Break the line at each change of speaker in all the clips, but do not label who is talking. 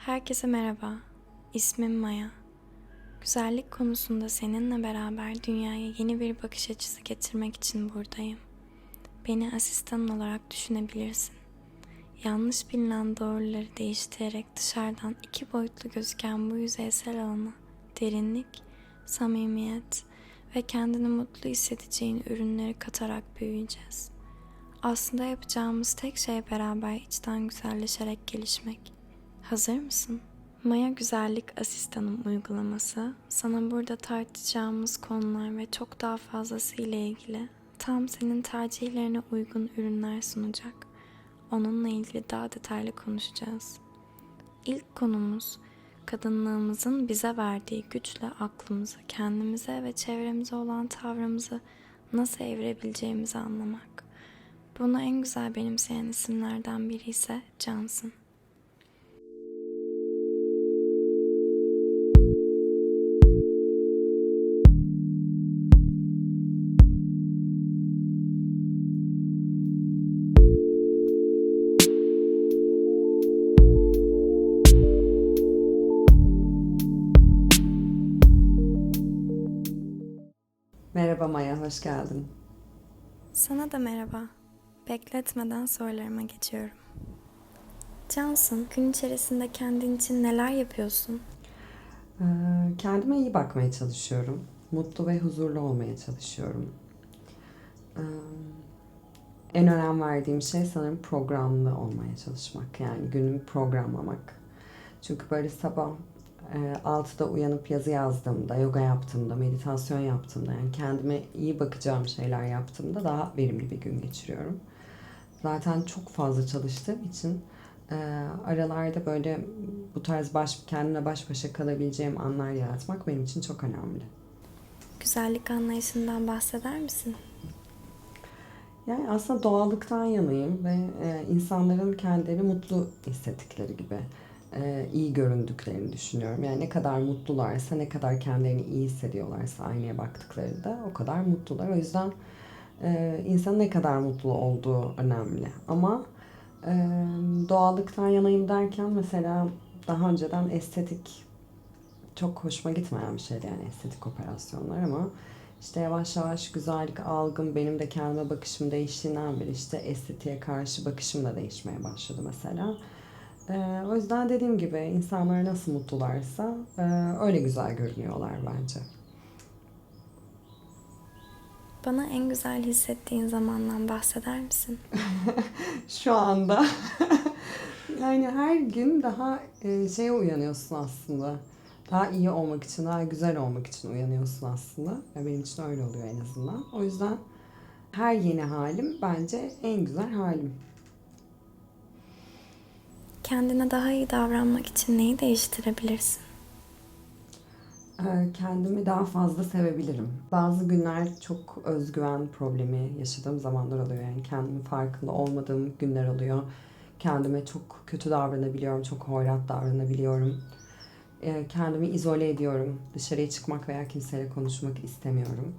Herkese merhaba. İsmim Maya. Güzellik konusunda seninle beraber dünyaya yeni bir bakış açısı getirmek için buradayım. Beni asistan olarak düşünebilirsin. Yanlış bilinen doğruları değiştirerek dışarıdan iki boyutlu gözüken bu yüzeysel alana derinlik, samimiyet ve kendini mutlu hissedeceğin ürünleri katarak büyüyeceğiz. Aslında yapacağımız tek şey beraber içten güzelleşerek gelişmek. Hazır mısın? Maya Güzellik Asistanım uygulaması sana burada tartışacağımız konular ve çok daha fazlası ile ilgili tam senin tercihlerine uygun ürünler sunacak. Onunla ilgili daha detaylı konuşacağız. İlk konumuz kadınlığımızın bize verdiği güçle aklımızı, kendimize ve çevremize olan tavrımızı nasıl evirebileceğimizi anlamak. Bunu en güzel benimseyen isimlerden biri ise Johnson.
Hoş geldin.
Sana da merhaba. Bekletmeden sorularıma geçiyorum. Johnson, gün içerisinde kendin için neler yapıyorsun?
Ee, kendime iyi bakmaya çalışıyorum. Mutlu ve huzurlu olmaya çalışıyorum. Ee, en önem verdiğim şey sanırım programlı olmaya çalışmak. Yani günümü programlamak. Çünkü böyle sabah e, 6'da uyanıp yazı yazdığımda, yoga yaptığımda, meditasyon yaptığımda, yani kendime iyi bakacağım şeyler yaptığımda daha verimli bir gün geçiriyorum. Zaten çok fazla çalıştığım için e, aralarda böyle bu tarz baş, kendimle baş başa kalabileceğim anlar yaratmak benim için çok önemli.
Güzellik anlayışından bahseder misin?
Yani aslında doğallıktan yanayım ve e, insanların kendileri mutlu hissettikleri gibi e, iyi göründüklerini düşünüyorum. Yani ne kadar mutlularsa, ne kadar kendilerini iyi hissediyorlarsa aynaya baktıklarında o kadar mutlular. O yüzden e, insanın ne kadar mutlu olduğu önemli. Ama e, doğallıktan yanayım derken mesela daha önceden estetik çok hoşuma gitmeyen bir şeydi yani estetik operasyonlar ama işte yavaş yavaş güzellik algım benim de kendime bakışım değiştiğinden beri işte estetiğe karşı bakışım da değişmeye başladı mesela. Ee, o yüzden dediğim gibi insanlar nasıl mutlularsa e, öyle güzel görünüyorlar bence.
Bana en güzel hissettiğin zamandan bahseder misin?
Şu anda yani her gün daha e, şeye uyanıyorsun aslında. Daha iyi olmak için, daha güzel olmak için uyanıyorsun aslında. Ya benim için öyle oluyor en azından. O yüzden her yeni halim bence en güzel halim.
Kendine daha iyi davranmak için neyi değiştirebilirsin?
Ee, Kendimi daha fazla sevebilirim. Bazı günler çok özgüven problemi yaşadığım zamanlar oluyor. Yani kendimin farkında olmadığım günler oluyor. Kendime çok kötü davranabiliyorum, çok hoyrat davranabiliyorum. Ee, Kendimi izole ediyorum. Dışarıya çıkmak veya kimseyle konuşmak istemiyorum.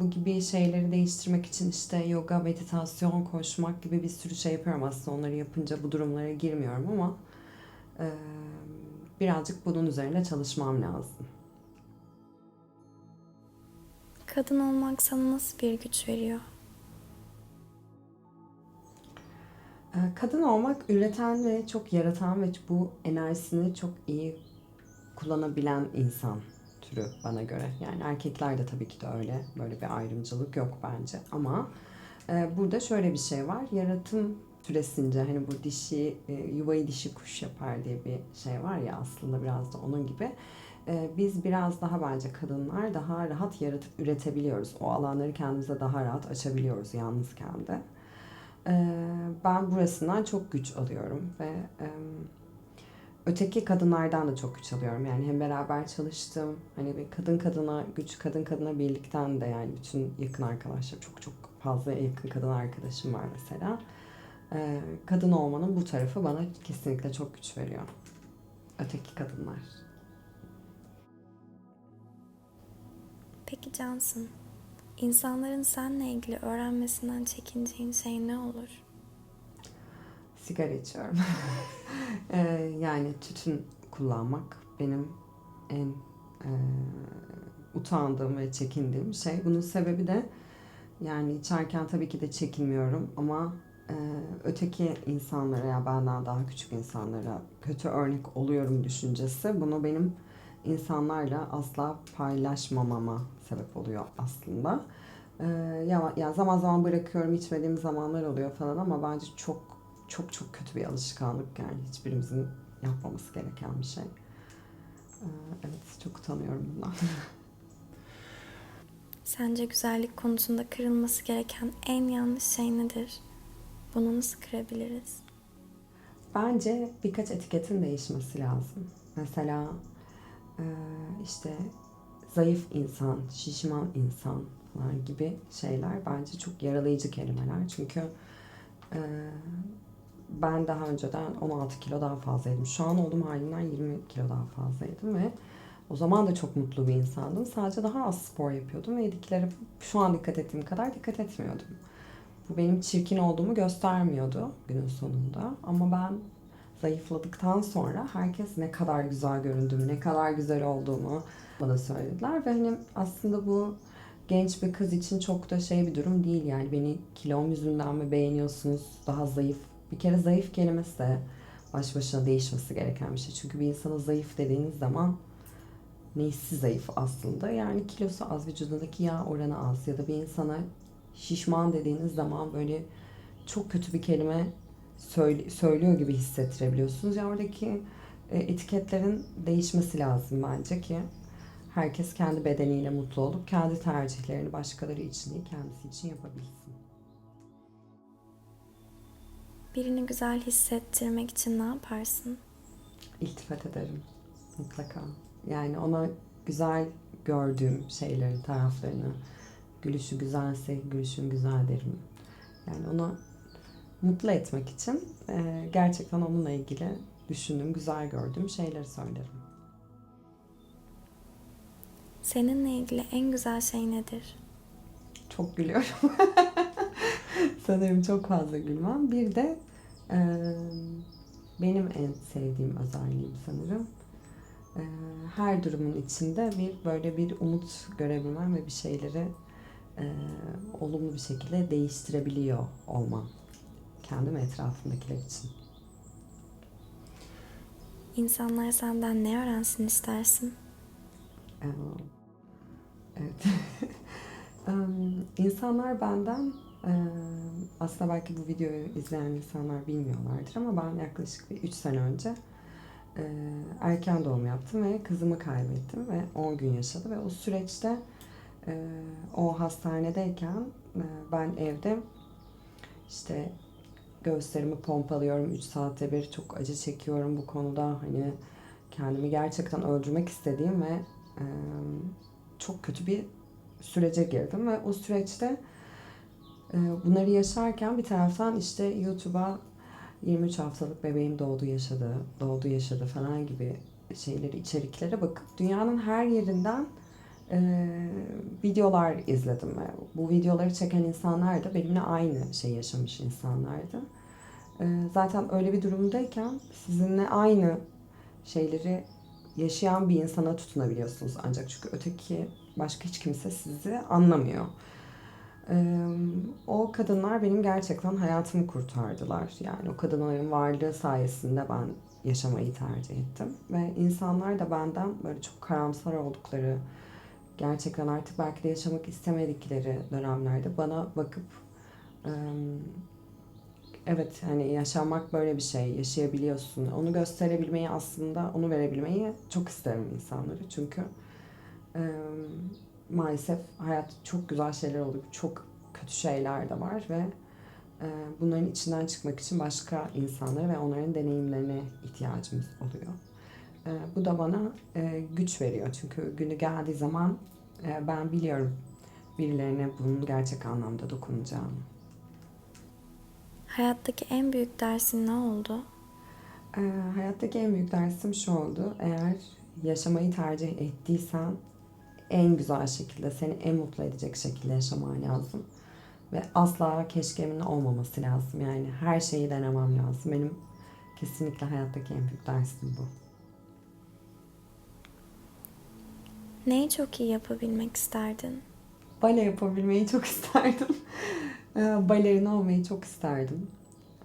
Bu gibi şeyleri değiştirmek için işte yoga, meditasyon, koşmak gibi bir sürü şey yapıyorum aslında. Onları yapınca bu durumlara girmiyorum ama birazcık bunun üzerine çalışmam lazım.
Kadın olmak sana nasıl bir güç veriyor?
Kadın olmak üreten ve çok yaratan ve bu enerjisini çok iyi kullanabilen insan türü bana göre. Yani erkekler de tabii ki de öyle. Böyle bir ayrımcılık yok bence. Ama e, burada şöyle bir şey var. Yaratım süresince hani bu dişi e, yuvayı dişi kuş yapar diye bir şey var ya aslında biraz da onun gibi. E, biz biraz daha bence kadınlar daha rahat yaratıp üretebiliyoruz. O alanları kendimize daha rahat açabiliyoruz yalnızken de. Ee, ben burasından çok güç alıyorum ve e, öteki kadınlardan da çok güç alıyorum. Yani hem beraber çalıştım, hani bir kadın kadına güç, kadın kadına birlikten de yani bütün yakın arkadaşlar çok çok fazla yakın kadın arkadaşım var mesela. Ee, kadın olmanın bu tarafı bana kesinlikle çok güç veriyor. Öteki kadınlar.
Peki Johnson, insanların seninle ilgili öğrenmesinden çekineceğin şey ne olur?
Sigara içiyorum. Ee, yani tütün kullanmak benim en e, utandığım ve çekindiğim şey. Bunun sebebi de yani içerken tabii ki de çekinmiyorum ama e, öteki insanlara ya benden daha küçük insanlara kötü örnek oluyorum düşüncesi bunu benim insanlarla asla paylaşmamama sebep oluyor aslında. Ee, ya, ya zaman zaman bırakıyorum içmediğim zamanlar oluyor falan ama bence çok çok çok kötü bir alışkanlık yani hiçbirimizin yapmaması gereken bir şey. Ee, evet çok utanıyorum bundan.
Sence güzellik konusunda kırılması gereken en yanlış şey nedir? Bunu nasıl kırabiliriz?
Bence birkaç etiketin değişmesi lazım. Mesela e, işte zayıf insan, şişman insan falan gibi şeyler bence çok yaralayıcı kelimeler. Çünkü e, ben daha önceden 16 kilo daha fazlaydım. Şu an olduğum halimden 20 kilo daha fazlaydım ve o zaman da çok mutlu bir insandım. Sadece daha az spor yapıyordum ve yediklere şu an dikkat ettiğim kadar dikkat etmiyordum. Bu benim çirkin olduğumu göstermiyordu günün sonunda. Ama ben zayıfladıktan sonra herkes ne kadar güzel göründüğümü, ne kadar güzel olduğumu bana söylediler. Ve hani aslında bu genç bir kız için çok da şey bir durum değil yani. Beni kilom yüzünden mi beğeniyorsunuz, daha zayıf. Bir kere zayıf kelimesi de baş başına değişmesi gereken bir şey. Çünkü bir insana zayıf dediğiniz zaman neysi zayıf aslında? Yani kilosu az, vücudundaki yağ oranı az ya da bir insana şişman dediğiniz zaman böyle çok kötü bir kelime söylüyor gibi hissettirebiliyorsunuz. Ya oradaki e, etiketlerin değişmesi lazım bence ki herkes kendi bedeniyle mutlu olup kendi tercihlerini başkaları için değil kendisi için yapabilsin.
Birini güzel hissettirmek için ne yaparsın?
İltifat ederim mutlaka. Yani ona güzel gördüğüm şeylerin taraflarını, gülüşü güzelse gülüşün güzel derim. Yani onu mutlu etmek için e, gerçekten onunla ilgili düşündüğüm, güzel gördüğüm şeyleri söylerim.
Seninle ilgili en güzel şey nedir?
Çok gülüyorum. Sanırım çok fazla gülmem. Bir de e, benim en sevdiğim özelliğim sanırım. E, her durumun içinde bir böyle bir umut görebilmem ve bir şeyleri e, olumlu bir şekilde değiştirebiliyor olmam. Kendim etrafımdakiler için.
İnsanlar senden ne öğrensin istersin?
Evet. Em, İnsanlar benden aslında belki bu videoyu izleyen insanlar bilmiyorlardır ama ben yaklaşık bir 3 sene önce erken doğum yaptım ve kızımı kaybettim ve 10 gün yaşadı ve o süreçte o hastanedeyken ben evde işte göğüslerimi pompalıyorum 3 saatte bir çok acı çekiyorum bu konuda. Hani kendimi gerçekten öldürmek istediğim ve çok kötü bir sürece girdim ve o süreçte bunları yaşarken bir taraftan işte YouTube'a 23 haftalık bebeğim doğdu yaşadı, doğdu yaşadı falan gibi şeyleri, içeriklere bakıp dünyanın her yerinden e, videolar izledim bu videoları çeken insanlar da benimle aynı şey yaşamış insanlardı. E, zaten öyle bir durumdayken sizinle aynı şeyleri yaşayan bir insana tutunabiliyorsunuz ancak çünkü öteki başka hiç kimse sizi anlamıyor. O kadınlar benim gerçekten hayatımı kurtardılar. Yani o kadınların varlığı sayesinde ben yaşamayı tercih ettim. Ve insanlar da benden böyle çok karamsar oldukları, gerçekten artık belki de yaşamak istemedikleri dönemlerde bana bakıp evet hani yaşamak böyle bir şey, yaşayabiliyorsun. Onu gösterebilmeyi aslında, onu verebilmeyi çok isterim insanlara. Çünkü maalesef hayat çok güzel şeyler oluyor, çok kötü şeyler de var ve e, bunların içinden çıkmak için başka insanlara ve onların deneyimlerine ihtiyacımız oluyor. E, bu da bana e, güç veriyor çünkü günü geldiği zaman e, ben biliyorum birilerine bunun gerçek anlamda dokunacağını.
Hayattaki en büyük dersin ne oldu?
Ee, hayattaki en büyük dersim şu oldu. Eğer yaşamayı tercih ettiysen en güzel şekilde, seni en mutlu edecek şekilde yaşaman lazım. Ve asla keşkemin olmaması lazım. Yani her şeyi denemem lazım. Benim kesinlikle hayattaki en büyük dersim bu.
Neyi çok iyi yapabilmek isterdin?
Bale yapabilmeyi çok isterdim. Ee, Balerin olmayı çok isterdim.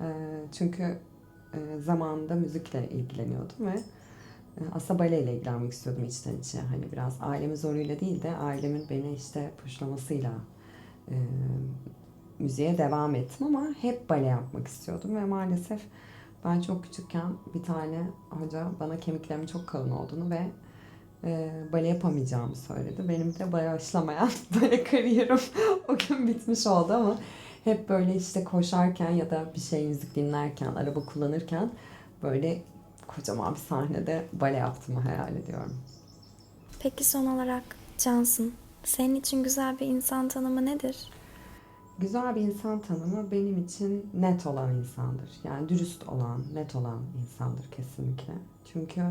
Ee, Çünkü e, zamanında müzikle ilgileniyordum ve e, aslında baleyle ilgilenmek istiyordum içten içe. Hani biraz ailemin zoruyla değil de ailemin beni işte puşlamasıyla e, müziğe devam ettim ama hep bale yapmak istiyordum ve maalesef ben çok küçükken bir tane hoca bana kemiklerimin çok kalın olduğunu ve e, bale yapamayacağımı söyledi. Benim de başlamayan bale kariyerim o gün bitmiş oldu ama hep böyle işte koşarken ya da bir şey müzik dinlerken, araba kullanırken böyle kocaman bir sahnede bale yaptığımı hayal ediyorum.
Peki son olarak Cansın, senin için güzel bir insan tanımı nedir?
Güzel bir insan tanımı benim için net olan insandır. Yani dürüst olan, net olan insandır kesinlikle. Çünkü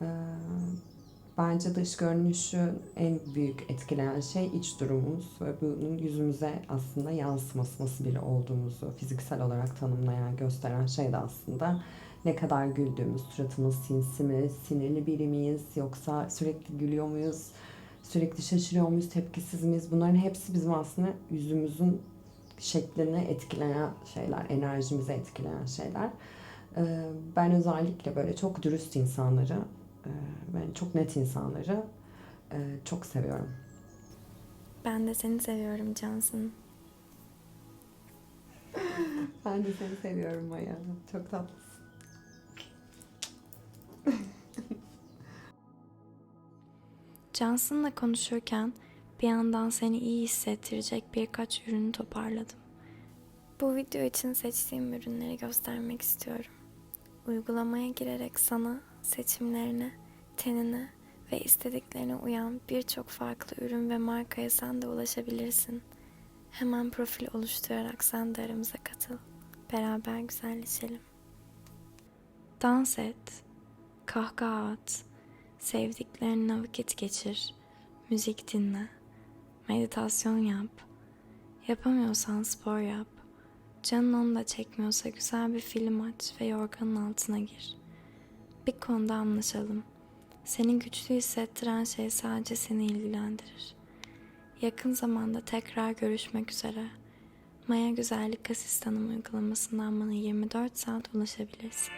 e, bence dış görünüşü en büyük etkileyen şey iç durumumuz ve bunun yüzümüze aslında yansıması, nasıl biri olduğumuzu fiziksel olarak tanımlayan, gösteren şey de aslında ne kadar güldüğümüz, suratımız sinsi mi, sinirli biri miyiz yoksa sürekli gülüyor muyuz, sürekli şaşırıyor muyuz, tepkisiz miyiz? Bunların hepsi bizim aslında yüzümüzün şeklini etkileyen şeyler, enerjimizi etkileyen şeyler. Ee, Ben özellikle böyle çok dürüst insanları e, ve çok net insanları e, çok seviyorum.
Ben de seni seviyorum Cansın.
Ben de seni seviyorum Maya. Çok tatlısın.
Cansın'la konuşurken bir yandan seni iyi hissettirecek birkaç ürünü toparladım. Bu video için seçtiğim ürünleri göstermek istiyorum. Uygulamaya girerek sana seçimlerine, tenine ve istediklerine uyan birçok farklı ürün ve markaya sen de ulaşabilirsin. Hemen profil oluşturarak sen de aramıza katıl. Beraber güzelleşelim. Dans et, kahkaha at, sevdiklerine vakit geçir, müzik dinle, meditasyon yap. Yapamıyorsan spor yap. Canın onu da çekmiyorsa güzel bir film aç ve yorganın altına gir. Bir konuda anlaşalım. Seni güçlü hissettiren şey sadece seni ilgilendirir. Yakın zamanda tekrar görüşmek üzere. Maya Güzellik Asistanım uygulamasından bana 24 saat ulaşabilirsin.